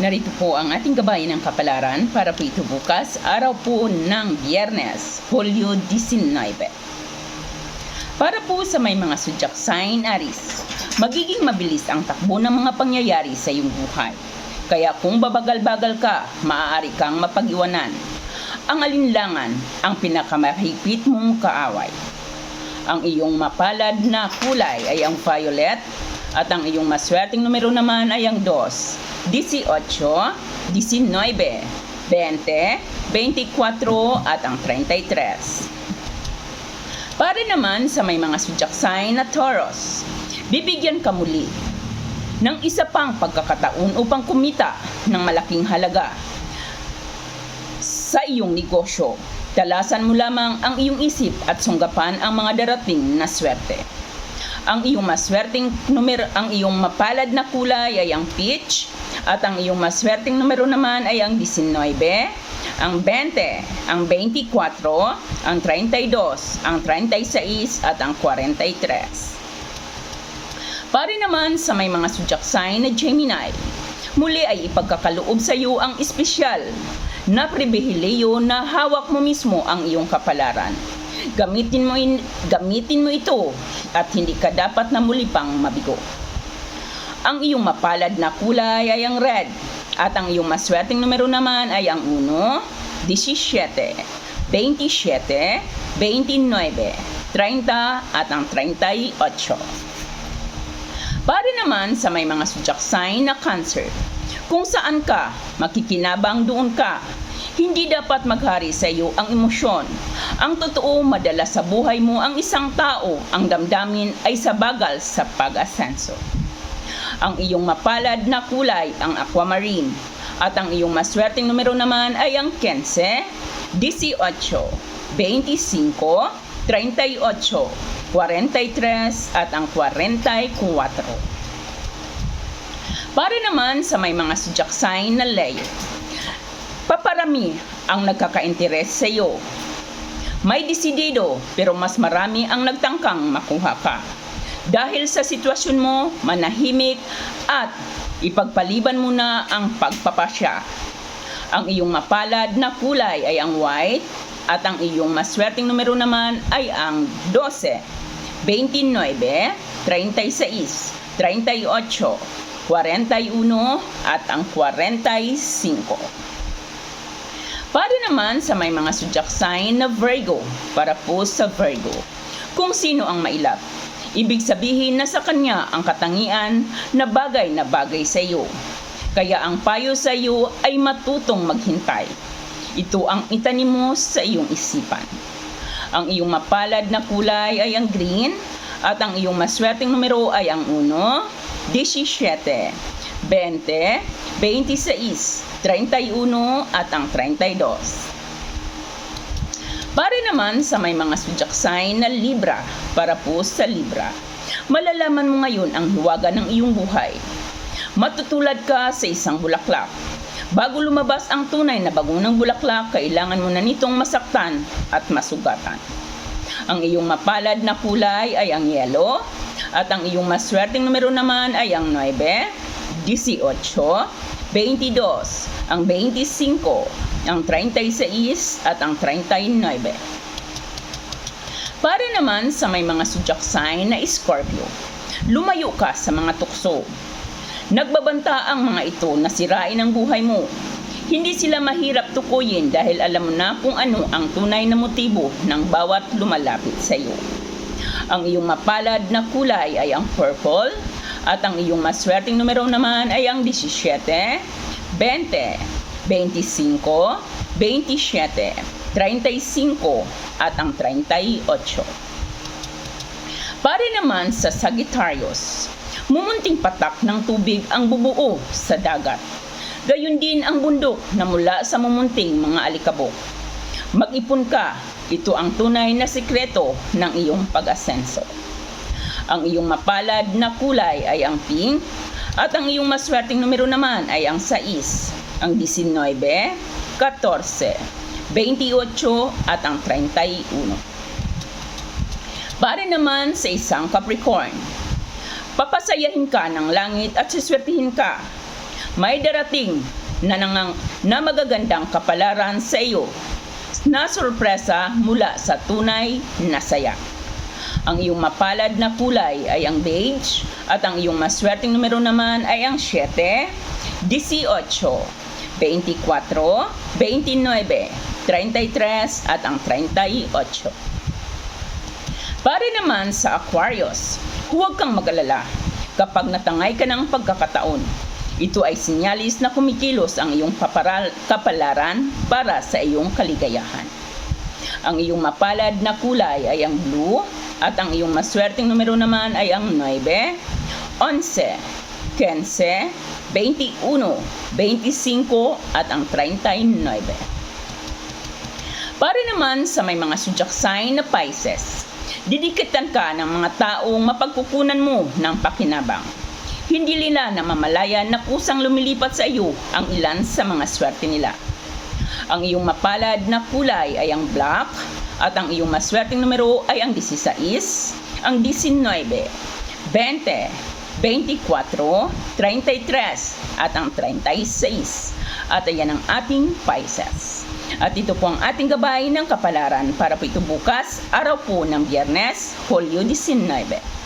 Narito po ang ating gabay ng kapalaran para po ito bukas, araw po ng Biyernes, Hulyo 19. Para po sa may mga zodiac sign Aris, magiging mabilis ang takbo ng mga pangyayari sa iyong buhay. Kaya kung babagal-bagal ka, maaari kang mapag-iwanan. Ang alinlangan ang pinakamahigpit mong kaaway. Ang iyong mapalad na kulay ay ang violet at ang iyong maswerteng numero naman ay ang 2, 18, 19, 20, 24 at ang 33. Para naman sa may mga sign na Taurus, bibigyan ka muli ng isa pang pagkakataon upang kumita ng malaking halaga sa iyong negosyo. Talasan mo lamang ang iyong isip at sunggapan ang mga darating na swerte. Ang iyong maswerteng numero, ang iyong mapalad na kulay ay ang peach at ang iyong maswerteng numero naman ay ang 19, ang 20, ang 24, ang 32, ang 36 at ang 43. Pare naman sa may mga zodiac sign na Gemini, muli ay ipagkakaloob sa iyo ang espesyal na pribileyo na hawak mo mismo ang iyong kapalaran. Gamitin mo, in, gamitin mo ito at hindi ka dapat na muli pang mabigo. Ang iyong mapalad na kulay ay ang red at ang iyong maswerteng numero naman ay ang 1, 17, 27, 29, 30 at ang 38. Pare naman sa may mga zodiac sign na cancer, kung saan ka, makikinabang doon ka. Hindi dapat maghari sa iyo ang emosyon. Ang totoo, madalas sa buhay mo ang isang tao, ang damdamin ay sa bagal sa pag-asenso. Ang iyong mapalad na kulay ang aquamarine at ang iyong maswerteng numero naman ay ang 15, 18, 25, 38, 43 at ang 44. Para naman sa may mga zodiac sign na Leo, paparami ang nagkaka-interes sa iyo. May desidido pero mas marami ang nagtangkang makuha ka. Dahil sa sitwasyon mo, manahimik at ipagpaliban mo na ang pagpapasya. Ang iyong mapalad na kulay ay ang white at ang iyong maswerteng numero naman ay ang 12, 29, 36, 38, 41 at ang 45. Para naman sa may mga zodiac sign na Virgo, para po sa Virgo. Kung sino ang mailap, ibig sabihin na sa kanya ang katangian na bagay na bagay sa iyo. Kaya ang payo sa iyo ay matutong maghintay. Ito ang itanim mo sa iyong isipan. Ang iyong mapalad na kulay ay ang green at ang iyong maswerteng numero ay ang 1, 17, 20, 26, 31 at ang 32. Para naman sa may mga sign na Libra, para po sa Libra, malalaman mo ngayon ang hiwaga ng iyong buhay. Matutulad ka sa isang bulaklak. Bago lumabas ang tunay na bagong ng bulaklak, kailangan mo na nitong masaktan at masugatan. Ang iyong mapalad na kulay ay ang yellow at ang iyong maswerteng numero naman ay ang 9, 18, 22, ang 25, ang 36 at ang 39. Para naman sa may mga zodiac sign na Scorpio, lumayo ka sa mga tukso. Nagbabanta ang mga ito na sirain ang buhay mo. Hindi sila mahirap tukuyin dahil alam mo na kung ano ang tunay na motibo ng bawat lumalapit sa iyo. Ang iyong mapalad na kulay ay ang purple at ang iyong maswerteng numero naman ay ang 17, 20, 25, 27, 35 at ang 38. Pare naman sa Sagittarius, mumunting patak ng tubig ang bubuo sa dagat. Gayun din ang bundok na mula sa mumunting mga alikabok. Mag-ipon ka, ito ang tunay na sikreto ng iyong pag-asenso. Ang iyong mapalad na kulay ay ang pink at ang iyong maswerteng numero naman ay ang 6, ang 19, 14, 28 at ang 31. Para naman sa isang Capricorn, papasayahin ka ng langit at siswertihin ka. may darating na, nangang, na magagandang kapalaran sa iyo na sorpresa mula sa tunay na saya. Ang iyong mapalad na kulay ay ang beige at ang iyong maswerteng numero naman ay ang 7, 18, 24, 29, 33 at ang 38. Para naman sa Aquarius, huwag kang mag-alala kapag natangay ka ng pagkakataon. Ito ay sinyalis na kumikilos ang iyong paparal, kapalaran para sa iyong kaligayahan. Ang iyong mapalad na kulay ay ang blue at ang iyong maswerteng numero naman ay ang 9, 11, 15, 21, 25 at ang 39. Para naman sa may mga sign na Pisces, didikitan ka ng mga taong mapagkukunan mo ng pakinabang. Hindi nila namamalayan na kusang lumilipat sa iyo ang ilan sa mga swerte nila. Ang iyong mapalad na kulay ay ang black at ang iyong maswerteng numero ay ang 16, ang 19, 20, 24, 33 at ang 36. At ayan ang ating Pisces. At ito po ang ating gabay ng kapalaran para po ito bukas, araw po ng biyernes, Hulyo 19.